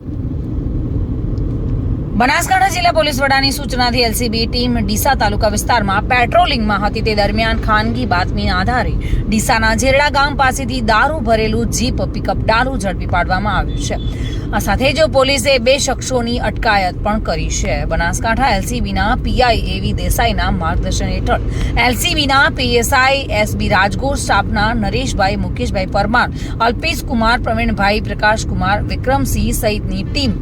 you Banaskantha જિલ્લા police વડાની સૂચનાથી એલસીબી ટીમ ડીસા તાલુકા વિસ્તારમાં પેટ્રોલિંગમાં હતી. તે દરમિયાન ખાનગી બાતમીના આધારે ડીસાના ઝેરડા ગામ પાસેથી દારૂ ભરેલું જીપ પિકઅપ દારૂ ઝડપી પાડવામાં આવ્યું છે. આ સાથે જ પોલીસે બે શખ્સોની અટકાયત પણ કરી છે. બનાસકાંઠા એલસીબીના પીઆઈ એવી દેસાઈના માર્ગદર્શન હેઠળ એલસીબીના પીએસઆઈ એસબી રાજગોર, સ્ટાફના નરેશભાઈ, મુકેશભાઈ પરમાર અલ્પેશ કુમાર પ્રવીણભાઈ પ્રકાશકુમાર, વિક્રમસિંહ સહિતની ટીમ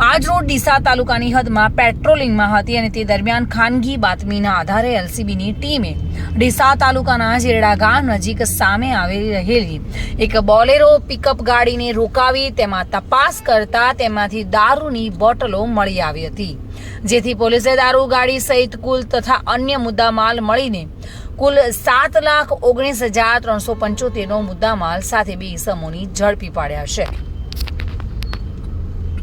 આજ રોડ ડીસા તાલુકાની હદમાં પેટ્રોલિંગમાં હતી અને તે દરમિયાન ખાનગી બાતમીના આધારે એલસીબીની ટીમે ડીસા તાલુકાના જેરડા ગામ નજીક સામે આવેલી રહેલી એક બોલેરો પિકઅપ ગાડીને રોકાવી તેમાં તપાસ કરતા તેમાંથી દારૂની બોટલો મળી આવી હતી. જેથી પોલીસે દારૂ, ગાડી સહિત કુલ તથા અન્ય મુદ્દામાલ મળીને કુલ સાત લાખ ઓગણીસ હજાર ત્રણસો પંચોતેરનો મુદ્દામાલ સાથે બે ઇસમોની ઝડપી પાડ્યા છે.